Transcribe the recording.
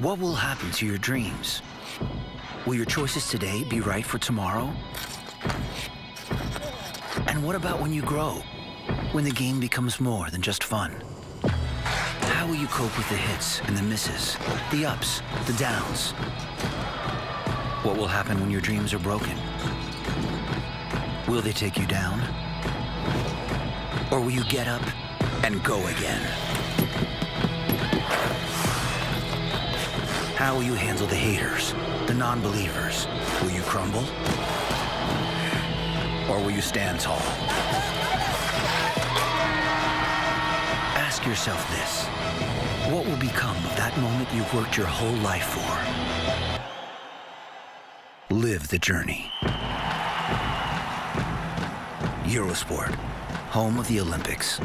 What will happen to your dreams? Will your choices today be right for tomorrow? And what about when you grow? When the game becomes more than just fun? How will you cope with the hits and the misses, the ups, the downs? What will happen when your dreams are broken? Will they take you down? Or will you get up and go again? How will you handle the haters, the non believers? Will you crumble? Or will you stand tall? Ask yourself this What will become of that moment you've worked your whole life for? Live the journey. Eurosport, home of the Olympics.